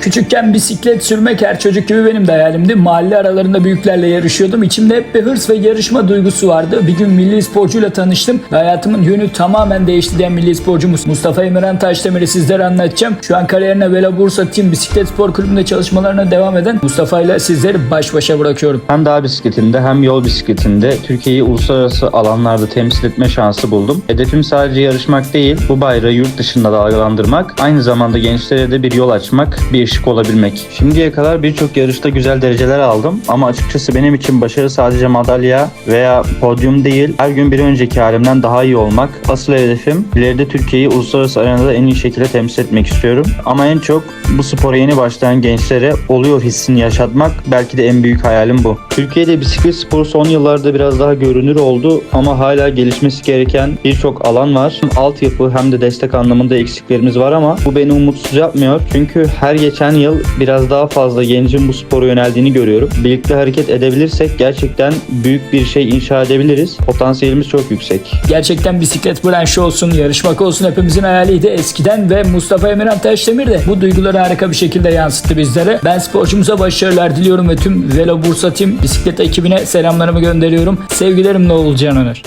Küçükken bisiklet sürmek her çocuk gibi benim de hayalimdi. Mahalle aralarında büyüklerle yarışıyordum. İçimde hep bir hırs ve yarışma duygusu vardı. Bir gün milli sporcuyla tanıştım ve hayatımın yönü tamamen değişti diyen milli sporcumuz Mustafa Emirhan Taşdemir'i sizlere anlatacağım. Şu an kariyerine Vela Bursa Team Bisiklet Spor Kulübü'nde çalışmalarına devam eden Mustafa ile sizleri baş başa bırakıyorum. Hem dağ bisikletinde hem yol bisikletinde Türkiye'yi uluslararası alanlarda temsil etme şansı buldum. Hedefim sadece yarışmak değil, bu bayrağı yurt dışında dalgalandırmak, aynı zamanda gençlere de bir yol açmak, bir ışık olabilmek. Şimdiye kadar birçok yarışta güzel dereceler aldım ama açıkçası benim için başarı sadece madalya veya podyum değil, her gün bir önceki halimden daha iyi olmak. Asıl hedefim ileride Türkiye'yi uluslararası arenada en iyi şekilde temsil etmek istiyorum. Ama en çok bu spora yeni başlayan gençlere oluyor hissini yaşatmak belki de en büyük hayalim bu. Türkiye'de bisiklet sporu son yıllarda biraz daha görünür oldu ama hala gelişmesi gereken birçok alan var. Hem altyapı hem de destek anlamında eksiklerimiz var ama bu beni umutsuz yapmıyor. Çünkü her geçen yıl biraz daha fazla gencin bu spora yöneldiğini görüyorum. Birlikte hareket edebilirsek gerçekten büyük bir şey inşa edebiliriz. Potansiyelimiz çok yüksek. Gerçekten bisiklet branşı olsun, yarışmak olsun hepimizin hayaliydi eskiden ve Mustafa Emirhan Taşdemir de bu duyguları harika bir şekilde yansıttı bizlere. Ben sporcumuza başarılar diliyorum ve tüm Velo Bursa Team bisiklet ekibine selamlarımı gönderiyorum. Sevgilerimle Oğulcan Öner.